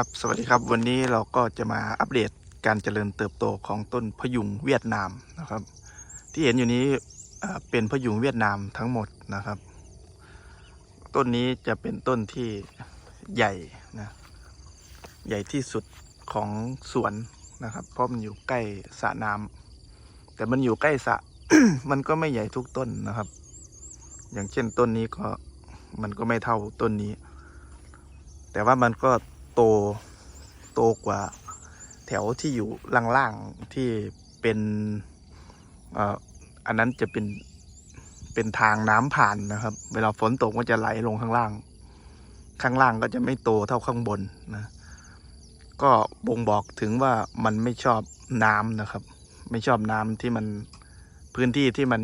ครับสวัสดีครับวันนี้เราก็จะมาอัปเดตการเจริญเติบโตของต้นพยุงเวียดนามนะครับ ที่เห็นอยู่นี้เป็นพยุงเวียดนามทั้งหมดนะครับ ต้นนี้จะเป็นต้นที่ใหญ่นะใหญ่ที่สุดของสวนนะครับ เพราะมันอยู่ใกล้สระน้ำแต่มันอยู่ใกล้สระมันก็ไม่ใหญ่ทุกต้นนะครับ อย่างเช่นต้นนี้ก็มันก็ไม่เท่าต้นนี้ แต่ว่ามันก็ โตโตกว่าแถวที่อยู่ล่างๆที่เป็นอ่ออันนั้นจะเป็นเป็นทางน้ำผ่านนะครับ เวลาฝนตกมันจะไหลลงข้างล่าง ข้างล่างก็จะไม่โตเท่าข้างบนนะ ก็บ่งบอกถึงว่ามันไม่ชอบน้ำนะครับ ไม่ชอบน้ำที่มันพื้นที่ที่มัน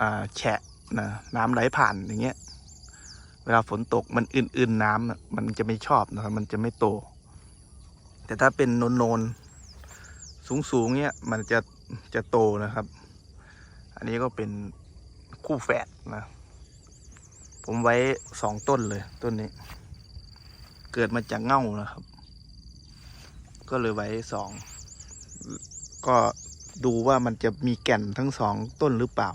อ่าแฉะนะน้ำไหลผ่านอย่างเงี้ย เวลาฝนตกมันอื่นๆน้ำน่ะมันจะไม่ชอบนะครับมันจะไม่โต แต่ถ้าเป็นโนนโนนสูงสูงๆเนี้ยมันจะจะโตนะครับ อันนี้ก็เป็นคู่แฝดนะ ผมไว้สองต้นเลยต้นนี้ เกิดมาจากเง่านะครับ ก็เลยไว้สองก็ดูว่ามันจะมีแก่นทั้งสองต้นหรือเปล่า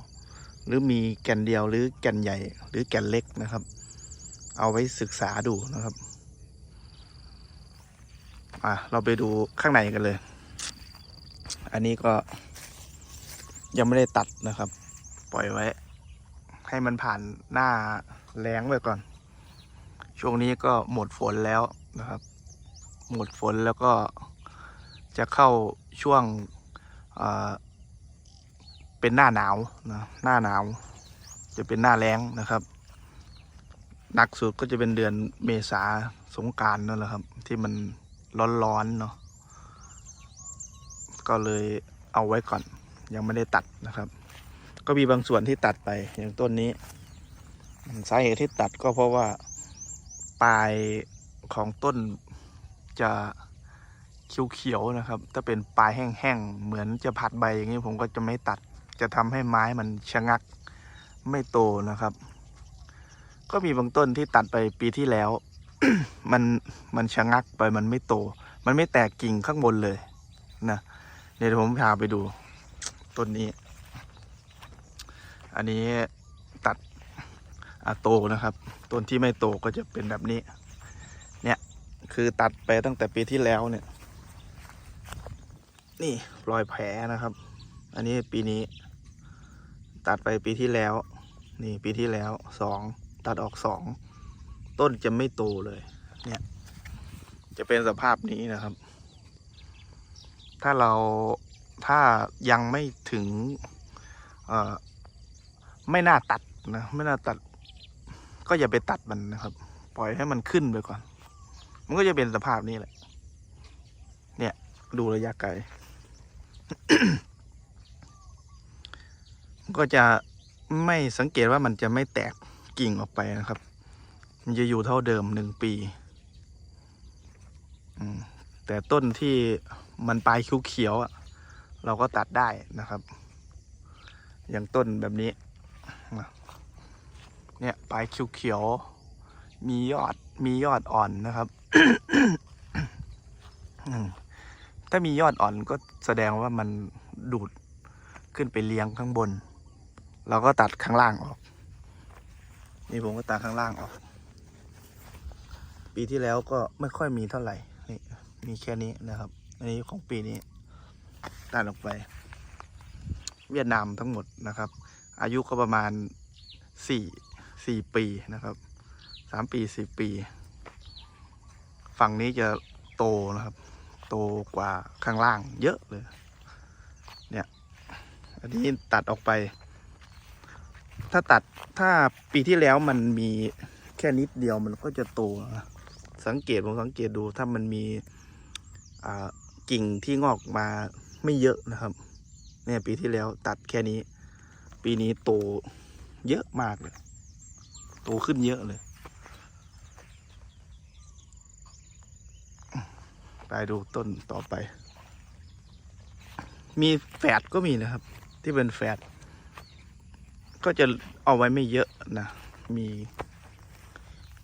หรือมีแก่นเดียวหรือแก่นใหญ่หรือแก่นเล็กนะครับ เอาไว้ศึกษาดูนะครับ อะเราไปดูข้างในกันเลย อันนี้ก็ยังไม่ได้ตัดนะครับ ปล่อยไว้ ให้มันผ่านหน้าแล้งไว้ก่อน ช่วงนี้ก็หมดฝนแล้วนะครับ หมดฝนแล้วก็จะเข้าช่วงเป็นหน้าหนาวนะหน้าหนาว จะเป็นหน้าแล้งนะครับ หนักสุดก็จะเป็นเดือนเมษาสงการนั่นแหละครับ ที่มันร้อนๆเนาะก็เลยเอาไว้ก่อน ยังไม่ได้ตัดนะครับ ก็มีบางส่วนที่ตัดไปอย่างต้นนี้สาเหตุที่ตัดก็เพราะว่าปลายของต้นจะเขียวๆนะครับ ถ้าเป็นปลายแห้งๆเหมือนจะผัดใบอย่างนี้ผมก็จะไม่ตัด จะทำให้ไม้มันชะงักไม่โตนะครับ ก็มีบางต้นที่ตัดไปปีที่แล้ว มันมันชะงักไปมันไม่โต มันไม่แตกกิ่งข้างบนเลยนะเดี๋ยวผมพาไปดูต้นนี้ อันนี้ตัดอะโตนะครับต้นที่ไม่โตก็จะเป็นแบบนี้ เนี่ยคือตัดไปตั้งแต่ปีที่แล้วเนี่ย นี่รอยแผลนะครับ อันนี้ปีนี้ ตัดไปปีที่แล้ว นี่ปีที่แล้วสอง ตัดออกสองต้นจะไม่โตเลย เนี่ย จะเป็นสภาพนี้นะครับ ถ้าเราถ้ายังไม่ถึง เอ่อ ไม่น่าตัดนะไม่น่าตัด ก็อย่าไปตัดมันนะครับ ปล่อยให้มันขึ้นไปก่อน มันก็จะเป็นสภาพนี้แหละ เนี่ย ดูระยะไกลก็จะไม่สังเกตว่ามันจะไม่แตก กิ่งออกไปนะครับ มันจะอยู่เท่าเดิมหนึ่งปี แต่ต้นที่มันปลายคิ้วเขียวเราก็ตัดได้นะครับ อย่างต้นแบบนี้ เนี่ยปลายคิ้วเขียว มียอดมียอดอ่อนนะครับถ้ามียอดอ่อนก็แสดงว่ามันดูดขึ้นไปเลี้ยงข้างบน เราก็ตัดข้างล่างออก นี่ผมก็ตัดข้างล่างออก ปีที่แล้วก็ไม่ค่อยมีเท่าไหร่ นี่มีแค่นี้นะครับ อันนี้ของปีนี้ตัดออกไป เวียดนามทั้งหมดนะครับ อายุก็ประมาณสี่สี่ปีนะครับสามปีสี่ปี ฝั่งนี้จะโตนะครับ โตกว่าข้างล่างเยอะเลย เนี่ย อันนี้ตัดออกไป ถ้าตัดถ้าปีที่แล้วมันมีแค่นิดเดียวมันก็จะโตสังเกตผมสังเกตดูถ้ามันมีกิ่งที่งอกมาไม่เยอะนะครับเนี่ยปีที่แล้วตัดแค่นี้ ปีนี้โตเยอะมากเลย โตขึ้นเยอะเลย ไปดูต้นต่อไป มีแฝดก็มีนะครับ ที่เป็นแฝด ก็จะเอาไว้ไม่เยอะนะ มี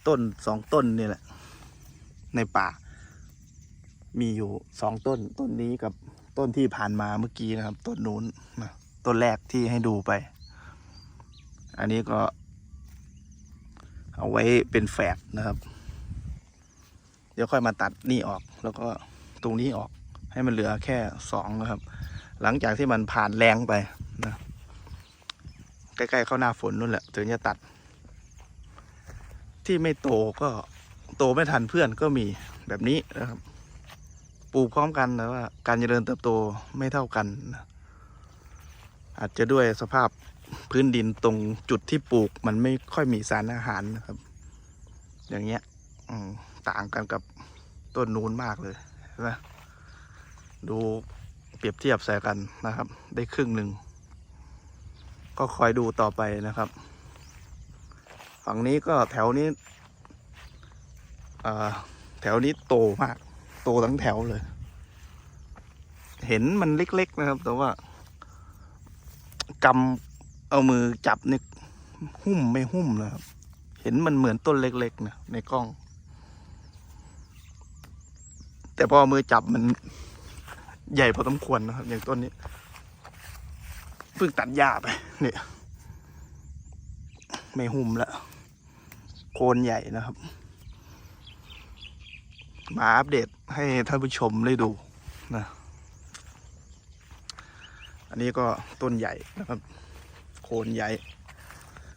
ต้นสองต้นนี่แหละ ในป่า มีอยู่สองต้น ต้นนี้กับต้นที่ผ่านมาเมื่อกี้นะครับ ต้นนู้นนะต้นแรกที่ให้ดูไป อันนี้ก็ เอาไว้เป็นแฝดนะครับ เดี๋ยวค่อยมาตัดนี่ออก แล้วก็ตรงนี้ออกให้มันเหลือแค่สองนะครับ หลังจากที่มันผ่านแรงไปนะ ใกล้ๆเข้าหน้าฝนนู่นแหละถึงจะตัด ที่ไม่โตก็โตไม่ทันเพื่อนก็มีแบบนี้นะครับปลูกพร้อมกันแต่ว่า การเจริญเติบโตไม่เท่ากัน อาจจะด้วยสภาพพื้นดินตรงจุดที่ปลูกมันไม่ค่อยมีสารอาหารนะครับ อย่างเงี้ยต่างกันกับต้นนูนมากเลยนไหมดูเปรียบเทียบใส่กันนะครับ ได้ครึ่งหนึ่ง ก็คอยดูต่อไปนะครับ ฝั่งนี้ก็แถวนี้แถวนี้โตมาก โตทั้งแถวเลย เห็นมันเล็กๆนะครับ แต่ว่ากำเอามือจับนี่หุ้มไม่หุ้มนะครับ เห็นมันเหมือนต้นเล็กๆนะในกล้อง แต่พอมือจับมันใหญ่พอสมควรนะครับ อย่างต้นนี้เพิ่งตัดหญ้าไป เนี่ย ไม่หุ้มแล้วโคนใหญ่นะครับ มาอัปเดตให้ท่านผู้ชมได้ดูนะ อันนี้ก็ต้นใหญ่นะครับ โคนใหญ่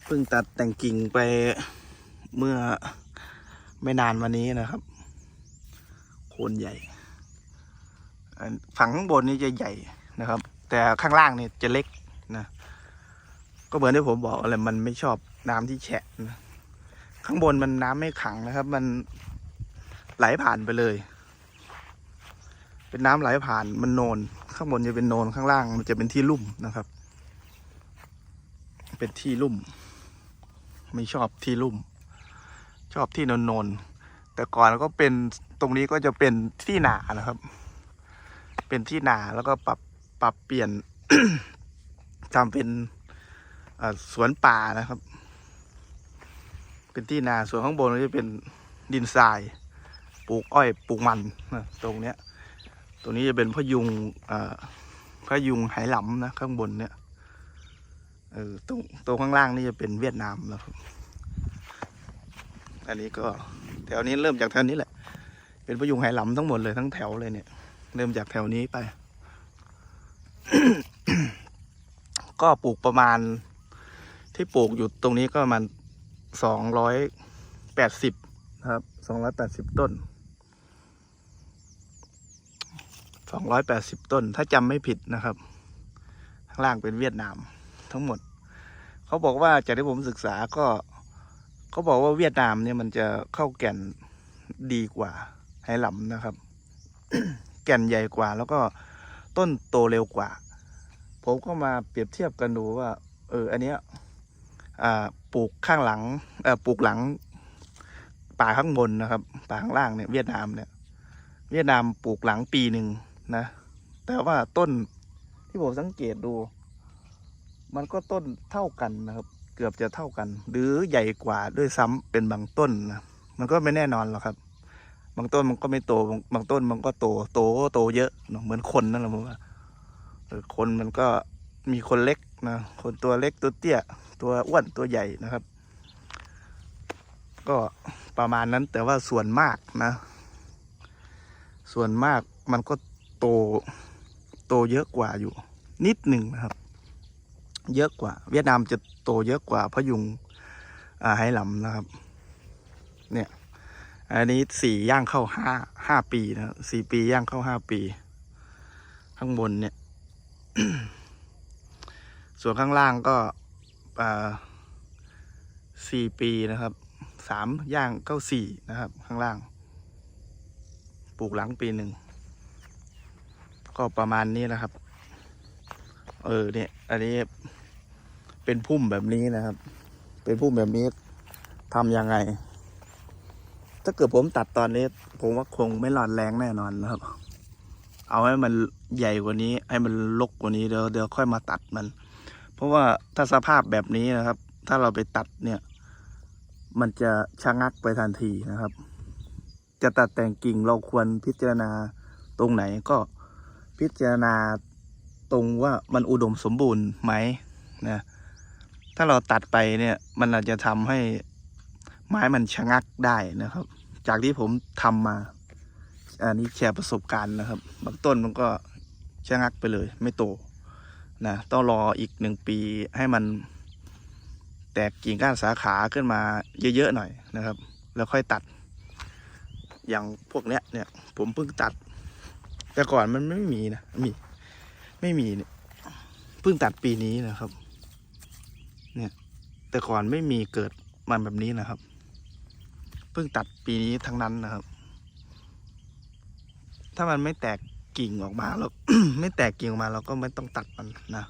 เพิ่งตัดแต่งกิ่งไปเมื่อไม่นานมานี้นะครับ โคนใหญ่ฝั่งข้างบนนี่จะใหญ่นะครับ แต่ข้างล่างนี่จะเล็กนะ ก็เหมือนที่ผมบอกอะไรมันไม่ชอบน้ำที่แฉะนะข้างบนมันน้ำไม่ขังนะครับ มันไหลผ่านไปเลย เป็นน้ำไหลผ่านมันโนน ข้างบนจะเป็นโนนข้างล่าง มันจะเป็นที่ลุ่มนะครับ เป็นที่ลุ่ม ไม่ชอบที่ลุ่ม ชอบที่โนนโนนๆแต่ก่อนก็เป็นตรงนี้ก็จะเป็นที่หนานะครับ เป็นที่หนาแล้วก็ปรับปรับเปลี่ยนทำเป็น สวนป่านะครับ เป็นที่นาส่วนข้างบนก็จะเป็นดินทราย ปลูกอ้อยปลูกมันนะตรงเนี้ย ตรงนี้จะเป็นพยุงพยุงไหหลำนะข้างบนเนี่ยเออตรงตรงข้างล่างนี่จะเป็นเวียดนามนะครับอันนี้ก็แถวนี้เริ่มจากแถวนี้แหละ เป็นพยุงไหหลำทั้งหมดเลยทั้งแถวเลยเนี่ย เริ่มจากแถวนี้ไป ก็ปลูกประมาณ ที่ปลูกอยู่ตรงนี้ก็ประมาณสองร้อยแปดสิบนะครับสองร้อยแปดสิบต้นสองร้อยแปดสิบต้น ถ้าจำไม่ผิดนะครับ ข้างล่างเป็นเวียดนามทั้งหมด เขาบอกว่าจากที่ผมศึกษาก็เขาบอกว่าเวียดนามเนี่ยมันจะเข้าแก่นดีกว่าไหหลำนะครับ แก่นใหญ่กว่า แล้วก็ต้นโตเร็วกว่า ผมก็มาเปรียบเทียบกันดูว่า เออ อันเนี้ย ปลูกข้างหลังปลูกหลังป่าข้างบนนะครับ ป่าข้างล่างเนี่ยเวียดนามเนี่ย เวียดนามปลูกหลังปีหนึ่งนะ แต่ว่าต้นที่ผมสังเกตดู มันก็ต้นเท่ากันนะครับ เกือบจะเท่ากัน หรือใหญ่กว่าด้วยซ้ำเป็นบางต้นนะมันก็ไม่แน่นอนหรอกครับ บางต้นมันก็ไม่โตบางบางต้นมันก็โตโตก็โตเยอะเนอะเหมือนคนนั่นแหละผมว่าเออคนมันก็มีคนเล็กนะคนตัวเล็กตัวเตี้ย ตัวอ้วนตัวใหญ่นะครับ ก็ประมาณนั้นแต่ว่าส่วนมากนะ ส่วนมากมันก็โตโตเยอะกว่าอยู่ นิดหนึ่งนะครับ เยอะกว่า เวียดนามจะโตเยอะกว่าพะยุงไหหลำนะครับ เนี่ย อันนี้สี่ย่างเข้าห้าห้าปีนะสี่ปีย่างเข้าห้าปี ข้างบนเนี่ย ส่วนข้างล่างก็ สี่ปีนะครับสามย่างเข้าสี่นะครับ ข้างล่าง ปลูกหลังปีหนึ่ง ก็ประมาณนี้นะครับ เออเนี่ยอันนี้เป็นพุ่มแบบนี้นะครับ เป็นพุ่มแบบนี้ทำยังไง ถ้าเกิดผมตัดตอนนี้ ผมว่าคงไม่หลอดแรงแน่นอนนะครับ เอาให้มันใหญ่กว่านี้ ให้มันลกกว่านี้เดี๋ยวเดี๋ยวค่อยมาตัดมัน เพราะว่าถ้าสภาพแบบนี้นะครับ ถ้าเราไปตัดเนี่ย มันจะชะงักไปทันทีนะครับ จะตัดแต่งกิ่งเราควรพิจารณาตรงไหนก็พิจารณาตรงว่ามันอุดมสมบูรณ์ไหมนะถ้าเราตัดไปเนี่ย มันอาจจะทำให้ไม้มันชะงักได้นะครับ จากที่ผมทำมา อันนี้แชร์ประสบการณ์นะครับบางต้นมันก็ชะงักไปเลย ไม่โต นะต้องรออีกหนึ่งปีให้มันแตกกิ่งก้านสาขาขึ้นมาเยอะๆหน่อยนะครับ แล้วค่อยตัด อย่างพวกเนี้ยเนี่ย ผมเพิ่งตัด แต่ก่อนมันไม่มีนะมีไม่มีเนี่ยเพิ่งตัดปีนี้นะครับ เนี่ย แต่ก่อนไม่มีเกิดมันแบบนี้นะครับ เพิ่งตัดปีนี้ทั้งนั้นนะครับ ถ้ามันไม่แตก กิ่งออกมาแล้ว ไม่แตกกิ่งออกมาเราก็ไม่ต้องตัดมันนะ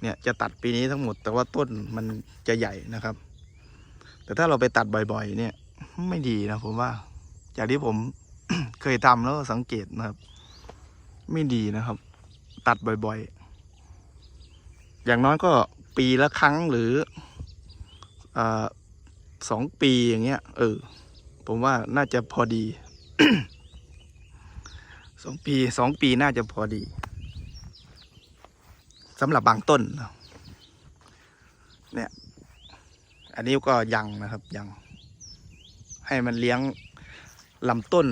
เนี่ยจะตัดปีนี้ทั้งหมด แต่ว่าต้นมันจะใหญ่นะครับ แต่ถ้าเราไปตัดบ่อยๆ เนี่ย ไม่ดีนะผมว่า จากที่ผม เคยทำแล้วสังเกตนะครับ ไม่ดีนะครับ ตัดบ่อยๆ อย่างน้อยก็ปีละครั้งหรืออสองปีอย่างเงี้ยเออ ผมว่าน่าจะพอดี สองปีสองปีน่าจะพอดีสำหรับบางต้น เนี่ย อันนี้ก็ยังนะครับยัง ให้มันเลี้ยงลำต้น